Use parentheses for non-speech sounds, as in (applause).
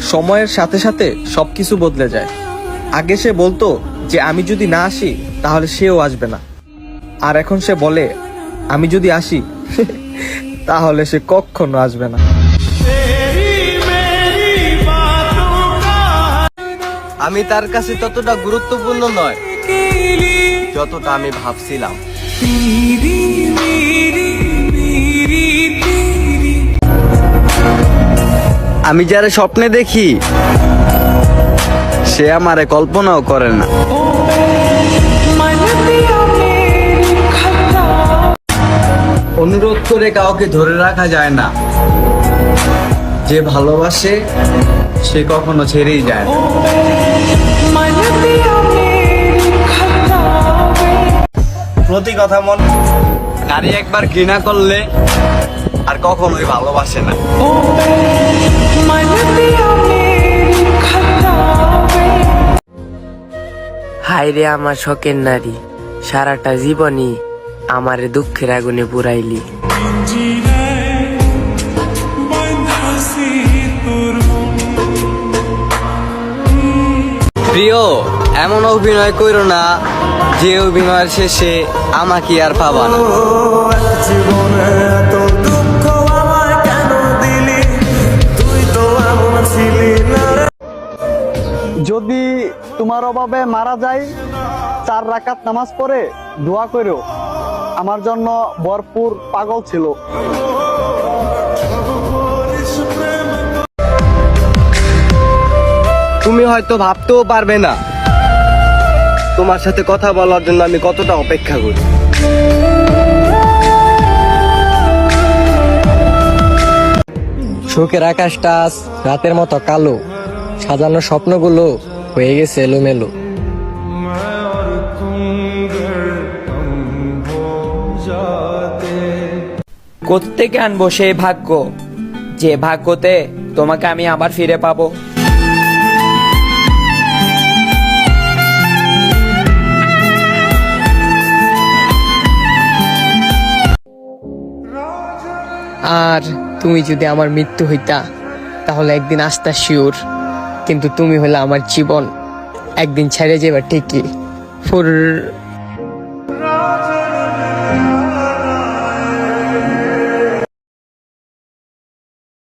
সময়ের সাথে সাথে সবকিছু বদলে যায়। আগে সে বলতো যে, আমি যদি না আসি, তাহলে সেও আসবে না। আর এখন সে বলে, আমি যদি আসি, (laughs) তাহলে সে কখনো আসবে না। আমি তার কাছে ততটা গুরুত্বপূর্ণ নয়, যতটা আমি ভাবছিলাম। আমি যারা স্বপ্নে দেখি, সে আমারে কল্পনাও করে না। অনুরোধ করে কাউকে ধরে রাখা যায় না। যে ভালোবাসে, সে কখনো ছেড়েই যায় না। প্রতি কথা মন নারী একবার ঘৃণা করলে কখনোই ভালোবাসে না। হায় রে আমার শখের নারী সারাটা জীবনই আমার দুঃখের আগুনে পুরাইলি। প্রিয় এমন অভিনয় করো না যে অভিনয়ের শেষে আমাকে আর পাবা না। যদি তোমার অভাবে মারা যায় চার রাকাত নামাজ পড়ে দোয়া করো আমার জন্য ভরপুর পাগল ছিল। তুমি হয়তো ভাবতেও পারবে না তোমার সাথে কথা বলার জন্য আমি কতটা অপেক্ষা করি। শোকের আকাশটা রাতের মতো কালো। সাজানো স্বপ্নগুলো হয়ে গেছে এলোমেলো। কোত্থেকে আনব সেই ভাগ্য? যে ভাগ্যতে তোমাকে আমি আবার ফিরে পাবো। আর তুমি যদি আমার মৃত্যু হইতা তাহলে একদিন আসতা শিওর। কিন্তু তুমি হলে আমার জীবন। একদিন ছেড়ে যাবে ঠিকই। ফুর